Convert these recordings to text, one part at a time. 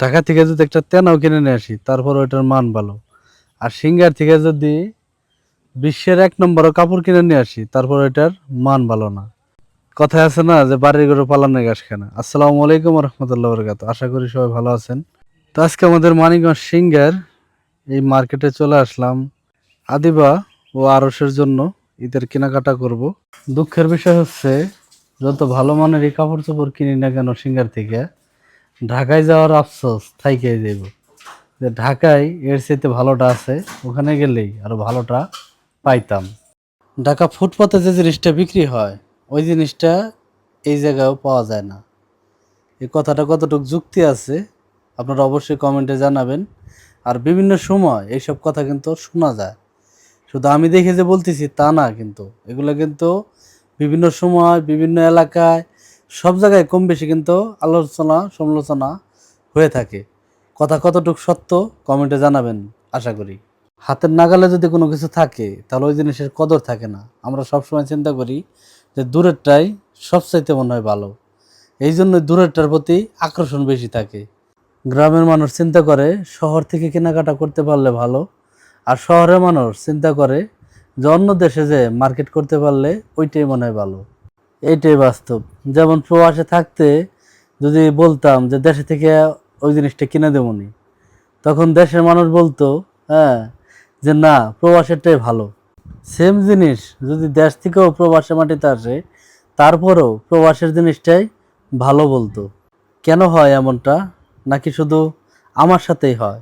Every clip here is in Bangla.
ঢাকা থেকে যদি একটা তেনাও কিনে নিয়ে আসি তারপর ওইটার মান ভালো। আর সিঙ্গার থেকে যদি বিশ্বের এক নম্বরও কাপড় কিনে নিয়ে আসি তারপর ওইটার মান ভালো না। কথায় আছে না যে, বাড়ির গরু পালানের ঘাস খানা আসসালামু আলাইকুম রহমতুল্লাহ বরকাত আশা করি সবাই ভালো আছেন। তো আজকে আমাদের মানিকগঞ্জ সিঙ্গার এই মার্কেটে চলে আসলাম। আদিবা ও আরসের জন্য ঈদের কেনাকাটা করব। দুঃখের বিষয় হচ্ছে, যত ভালো মানের এই কাপড় চোপড় কিনি না কেন সিঙ্গার থেকে ঢাকায় যাওয়ার আফসোস থাইকে যাইব যে ঢাকায় এর চাইতে ভালোটা আছে, ওখানে গেলেই আরও ভালোটা পাইতাম। ঢাকা ফুটপাতে যে জিনিসটা বিক্রি হয়, ওই জিনিসটা এই জায়গায়ও পাওয়া যায় না। এই কথাটা কতটুকু যুক্তি আছে, আপনারা অবশ্যই কমেন্টে জানাবেন। আর বিভিন্ন সময় এইসব কথা কিন্তু শোনা যায়। শুধু আমি দেখে যে বলতেছি তা না কিন্তু। এগুলো কিন্তু বিভিন্ন সময়, বিভিন্ন এলাকায় সব জায়গায় কম বেশি কিন্তু আলোচনা, সমালোচনা হয়ে থাকে। কথা কতটুকু সত্য কমেন্টে জানাবেন, আশা করি। হাতের নাগালে যদি কোনো কিছু থাকে, তাহলে ওই জিনিসের কদর থাকে না। আমরা সবসময় চিন্তা করি যে দূরেরটাই সবচাইতে মনে হয় ভালো। এই জন্য দূরেরটার প্রতি আকর্ষণ বেশি থাকে। গ্রামের মানুষ চিন্তা করে শহর থেকে কেনাকাটা করতে পারলে ভালো, আর শহরের মানুষ চিন্তা করে যে অন্য দেশে যে মার্কেট করতে পারলে ওইটাই মনে হয় ভালো। এইটাই বাস্তব। যেমন প্রবাসে থাকতে যদি বলতাম যে দেশে থেকে ওই জিনিসটা কিনে দেবনি তখন দেশের মানুষ বলতো হ্যাঁ যে না প্রবাসেরটাই ভালো। সেম জিনিস যদি দেশ থেকেও প্রবাসে মাটিতে আসে, তারপরেও প্রবাসের জিনিসটাই ভালো বলতো। কেন হয় এমনটা? নাকি শুধু আমার সাথেই হয়?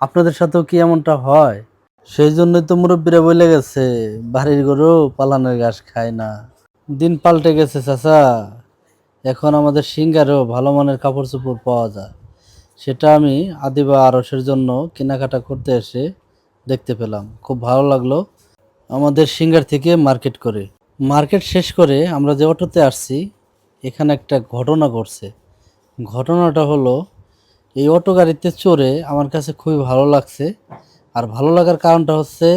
আপনাদের সাথেও কি এমনটা হয়? সেই জন্যই তো মুরব্বীরা বলে গেছে, বাড়ির গরু পালানের ঘাস খায় না। দিন পাল্টে গেছে, চাচা। এখন আমাদের সিঙ্গারেও ভালো মানের কাপড় চোপড় পাওয়া যায়। সেটা আমি আদিবা আরসের জন্য কেনাকাটা করতে এসে দেখতে পেলাম। খুব ভালো লাগল আমাদের সিঙ্গার থেকে মার্কেট করে। মার্কেট শেষ করে আমরা যে অটোতে আসছি, এখানে একটা ঘটনা ঘটছে। ঘটনাটা হলো, এই অটো গাড়িতে চড়ে আমার কাছে খুবই ভালো লাগছে। আর ভালো লাগার কারণটা হচ্ছে,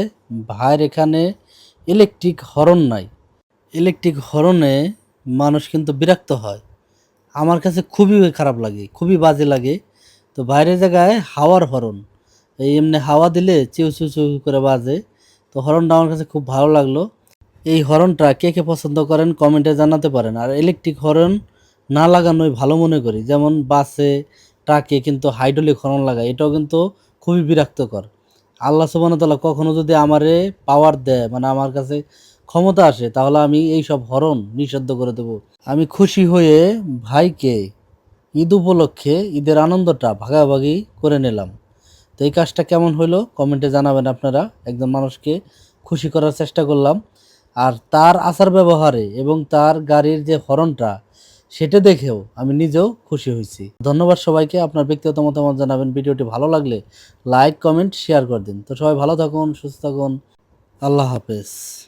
ভাইয়ের এখানে ইলেকট্রিক হরন নাই। ইলেকট্রিক হরনে মানুষ কিন্তু বিরক্ত হয়। আমার কাছে খুবই খারাপ লাগে, খুবই বাজে লাগে। তো বাইরের জায়গায় হাওয়ার হরন এই এমনি হাওয়া দিলে চিউ চিউ চিউ করে বাজে। তো হরনটা আমার কাছে খুব ভালো লাগল। এই হরনটা কে কে পছন্দ করেন কমেন্টে জানাতে পারেন। আর ইলেকট্রিক হরন না লাগানোই ভালো মনে করি। যেমন বাসে, ট্রাকে কিন্তু হাইড্রোলিক হরন লাগায়, এটাও কিন্তু খুবই বিরক্তকর। আল্লাহ সুবাহতাল্লাহ কখনো যদি আমারে পাওয়ার দেয় মানে আমার কাছে ক্ষমতা আসে, তাহলে আমি এই সব হরন নিষিদ্ধ করে দেব। আমি খুশি হয়ে ভাইকে ঈদ উপলক্ষে ঈদের আনন্দটা ভাগাভাগি করে নিলাম। তো এই কাজটা কেমন হলো কমেন্টে জানাবেন আপনারা। একজন মানুষকে খুশি করার চেষ্টা করলাম। আর তার আচার ব্যবহারে এবং তার গাড়ির যে হরণটা, সেটা দেখেও আমি নিজেও খুশি হয়েছি। ধন্যবাদ সবাইকে। আপনার ব্যক্তিগত মতামত জানাবেন। ভিডিওটি ভালো লাগলে লাইক, কমেন্ট, শেয়ার করে দিন। তো সবাই ভালো থাকুন, সুস্থ থাকুন। আল্লাহ হাফেজ।